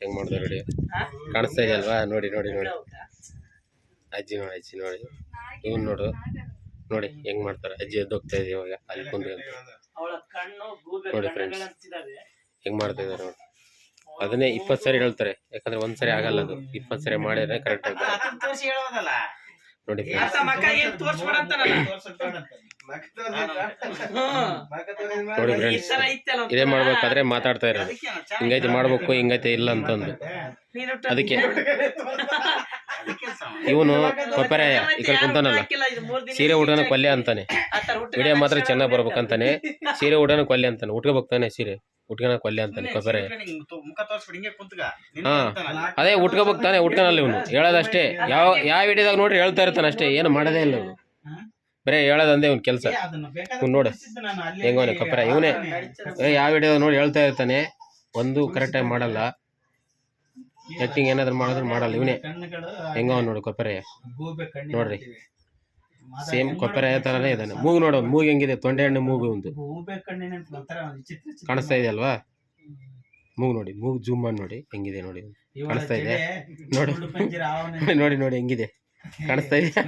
ಹೆಂಗ್ ಮಾಡ್ದೆ ನೋಡಿ. ಕಾಣಿಸ್ತಾ ಇದೆಯಲ್ವಾ ನೋಡಿ ನೋಡಿ ನೋಡಿ. ಅಜ್ಜಿ ನೋಡಿ ಅಜ್ಜಿ ನೋಡಿ. ಇವ್ನು ನೋಡು. ನೋಡಿ ಹೆಂಗ್ ಮಾಡ್ತಾರೆ. ಅಜ್ಜಿ ಎದ್ದೋಗ್ತಾ ಇದೆ ಇವಾಗ ಅಲ್ಲಿ ಕುಂದ್ರಿ ಅವಳ ಕಣ್ಣು ಗೂಬೆ ನೋಡಿ ಫ್ರೆಂಡ್ಸ್ ಹೆಂಗ್ ಮಾಡ್ತಾ ಇದಾರೆ ನೋಡಿ. ಅದನ್ನೇ ಇಪ್ಪತ್ತು ಸರಿ ಹೇಳ್ತಾರೆ. ಯಾಕಂದ್ರೆ ಒಂದ್ ಸರಿ ಆಗಲ್ಲ ಅದು. ಇಪ್ಪತ್ತು ಸರಿ ಮಾಡಿದ್ರೆ ಕರೆಕ್ಟ್ ಆಗಿ ನೋಡಿ ನೋಡಿ. ಇದೇ ಮಾಡ್ಬೇಕಾದ್ರೆ ಮಾತಾಡ್ತಾ ಇರೋದು. ಹಿಂಗೈತಿ ಮಾಡ್ಬೇಕು ಹಿಂಗೈತೆ ಇಲ್ಲ ಅಂತಂದು. ಅದಕ್ಕೆ. ಇವನು ಕೊಪ್ಪರಾಯ ಈ ಕಡೆ ಕುಂತಾನಲ್ಲ. ಸೀರೆ ಉಡೋಣ ಕೊಲ್ಲೆ ಅಂತಾನೆ. ವಿಡಿಯೋ ಮಾತ್ರ ಚೆನ್ನಾಗಿ ಬೇರೆ ಬರ್ಬೇಕಂತಾನೆ. ಸೀರೆ ಉಡೋಣ ಕೊಲ್ಲೆ ಅಂತಾನೆ. ಉಟ್ಕೋಬೇಕಾನೆ ಸೀರೆ. ಉಟ್ಕೋಣ ಕೊಲ್ಲೆ ಅಂತಾನೆ ಕೊಬ್ಬರೆ ಹಾ. ಅದೇ ಉಟ್ಕೋಬೇಕಾನೆ ಉಟ್ಕೊಳಲ್ಲ ಇವನು. ಹೇಳೋದಷ್ಟೇ ಯಾವ ಯಾವ ವಿಡಿಯೋದಾಗ ನೋಡ್ರಿ ಹೇಳ್ತಾ ಇರ್ತಾನೆ ಅಷ್ಟೇ. ಏನು ಮಾಡೋದೇ ಇಲ್ಲ ಇವನು. ಬರೇ ಹೇಳೋದಂದೇ ಇವ್ನ ಕೆಲಸ. ಇವ್ನು ನೋಡು. ಹೆಂಗವನೆ ಕೊಪ್ಪರೆ ಇವನೇ. ಏ ಯಾವ ವಿಡಿಯೋದಾಗ ನೋಡಿ ಹೇಳ್ತಾ ಇರ್ತಾನೆ. ಒಂದು ಕರೆಕ್ಟಾಗಿ ಮಾಡಲ್ಲ. ಆಕ್ಟಿಂಗ್ ಏನಾದ್ರು ಮಾಡಿದ್ರು ಮಾಡಲ್ಲ. ಇವನೇ. ಹೆಂಗವ ನೋಡು ಕೊಪ್ಪರೆ ನೋಡ್ರಿ. ಸೇಮ್ ಕೊಪ್ಪರೆ ಥರನೇ ಇದ್ದಾನೆ. ಮೂಗು ನೋಡು ಮೂಗು ಹೆಂಗಿದೆ? ತೊಂಡೆ ಹಣ್ಣು ಮೂಗು ಒಂದು. ಕಾಣಿಸ್ತಾ ಇದೆ ಅಲ್ವಾ? ಮೂಗು ನೋಡಿ ಮೂಗು ಜೂಮ್ ಮಾಡಿ ನೋಡಿ ಹೆಂಗಿದೆ ನೋಡಿ. ಕಾಣಿಸ್ತಾ ಇದೆ? ನೋಡು. ನೋಡಿ ನೋಡಿ ಹೆಂಗಿದೆ. ಕಾಣಿಸ್ತಾ ಇದೆ.